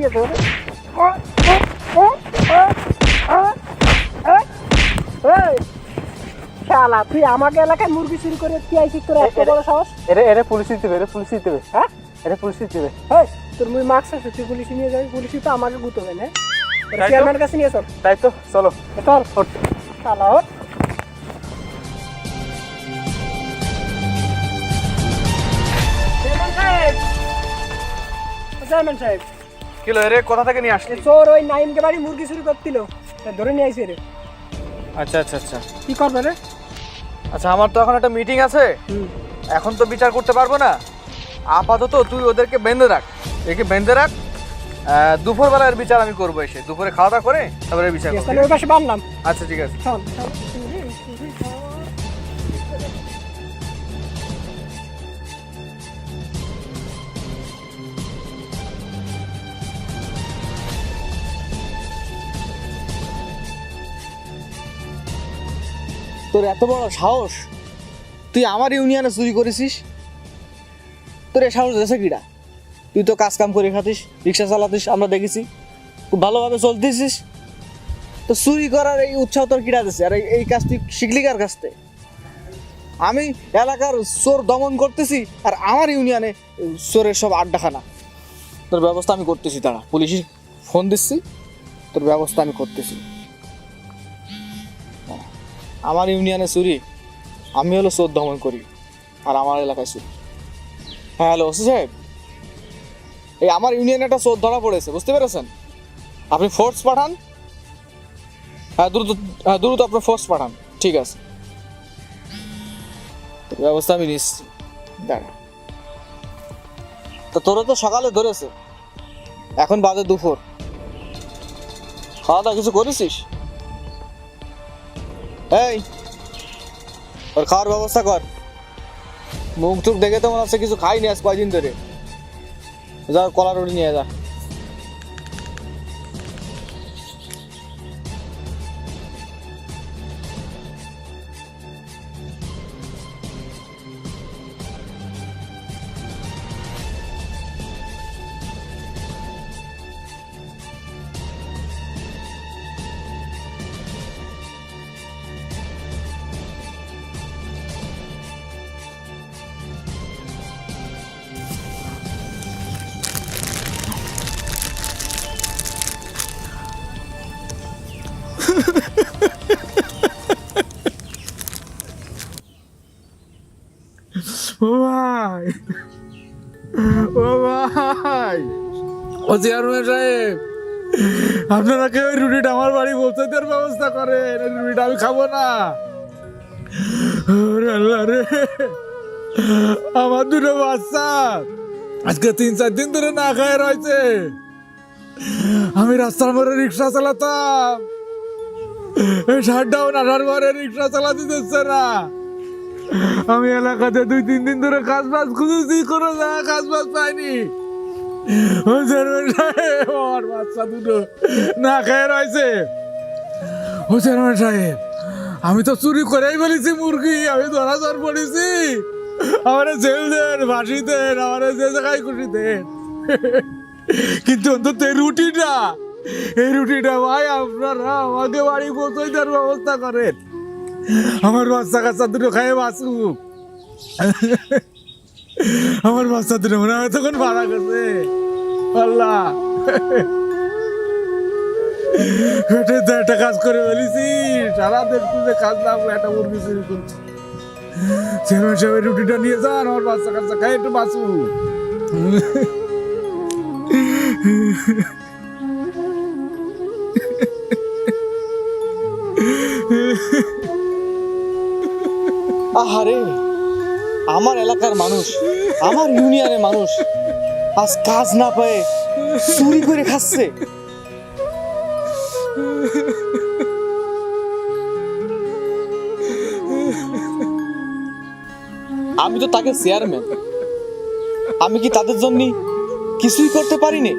দিয়েছে ওরে। শালা তুই আমাকে এলাকায় মুরগি চুরি করে কি আইছিস তোর এত বড় সাহস এরে এরে পুলিশ দিতে এরে পুলিশ দিতে হ্যাঁ? এরে পুলিশ দিতে হবে। তোর মুই মার্কস আছে তুই পুলিশে নিয়ে যাবি পুলিশই তো আমাকে গুতবে না। তাই তো। চেয়ারম্যান কাছে নিয়ে চল। তাই তো চলো। চল। শালা ওঠ। চেয়ারম্যান সাহেব। কিলো এরে কোথা থেকে নিয়ে আসলি? চোর ওই নাইমকে বাড়ি মুরগি চুরি করছিল ধরে নিয়ে আইছে রে। আচ্ছা আচ্ছা আচ্ছা। কি করবে রে? আচ্ছা আমার তো এখন একটা মিটিং আছে। এখন তো বিচার করতে পারব না। আপাতত তুই ওদেরকে বেঁধে রাখ। একে বেঁধে রাখ। দুপুরবেলার বিচার আমি করব এসে। দুপুরে খাওয়া দাওয়া করে তারপরে বিচার করব। আচ্ছা ঠিক আছে। তোর এত বড় সাহস? তুই আমার ইউনিয়নে চুরি করেছিস? তোর এ সাহস দেশে কিরা তুই তো কাজ কাম করে খাতিস, রিক্সা চালাতিস, আমরা দেখেছি। খুব ভালোভাবে চলতেছিস। তো চুরি করার এই উৎসাহ তোর কিরা দিছে? আর এই- কাজ তুই শিখলি কার কাছ থেকে? আমি এলাকার চোর দমন করতেছি, আর আমার ইউনিয়নে চোরের সব আড্ডাখানা। তোর ব্যবস্থা আমি করতেছি তারা পুলিশ ফোন দিচ্ছি, তোর ব্যবস্থা আমি করতেছি। আমার ইউনিয়নে চুরি, আমি হলো চোর দমন করি, আর আমার এলাকায় চুরি। হ্যাঁ হ্যালো, ওসি সাহেব। এই আমার ইউনিয়নে একটা চোর ধরা পড়েছে, বুঝতে পেরেছেন? আপনি ফোর্স পাঠান। হ্যাঁ দ্রুত হ্যাঁ দ্রুত আপনার ফোর্স পাঠান, ঠিক আছে। ব্যবস্থা আমি নিচ্ছি। দাঁড়া। তো তোরা তো সকালে ধরেছে, এখন বাজে দুপুর। খাওয়া দাওয়া কিছু করেছিস? এই ওর খাওয়ার ব্যবস্থা কর। মুখ টুক দেখে তো মনে হচ্ছে কিছু খাইনি আজ কয়দিন ধরে। যা, কলা রুটি নিয়ে যা। ও ভাই ও ভাই ও চেয়ারম্যান সাহেব। আপনারা কেউ রুটিটা আমার বাড়ি পৌঁছে দেওয়ার ব্যবস্থা করেন রুটিটা আমি খাব না। আল্লাহ রে আমার দুটো বাচ্চা। আজকে তিন চার দিন ধরে না খায় রয়েছে। আমি রাস্তার মোড়ে রিক্সা চালাতাম। এই শাটডাউন আসার পরে রিক্সা চালাতে দিচ্ছে না। আমি এলাকাতে দুই, তিন দিন ধরে কাজ বাজ খুঁজেছি, কোনো জায়গায় কাজ বাজ পাইনি আমার বাচ্চা দুটো না খেয়ে রয়েছে। ও সাহেব, আমি তো চুরি করেই বলেছি মুরগি, আমি ধরা ধর পড়েছি। আমার জেল দেন ফাঁসি দেন আমার যে জায়গায় খুশি দেন কিন্তু অন্তত এই রুটিটা এই রুটিটা ভাই আপনারা আমাকে বাড়ি পৌঁছে দেওয়ার ব্যবস্থা করেন। আমার বাচ্চা কাচ্চা দুটো খায় বাঁচুক। আমার বাচ্চা দুটো মনে হয় তখন ভাড়া গেছে। আল্লাহ। তো একটা কাজ করে বলেছি সারা দেশ খুঁজে কাজ না করে একটা মুরগি চুরি করছি রুটিটা নিয়ে যান আমার বাচ্চা কাচ্চা খাই একটু বাঁচুক। আহারে, আমার এলাকার মানুষ, আমার ইউনিয়নের মানুষ আজ কাজ না পেয়ে চুরি করে খাচ্ছে। আমি তো তাকে চেয়ারম্যান আমি কি তাদের জন্য কিছুই করতে পারিনি?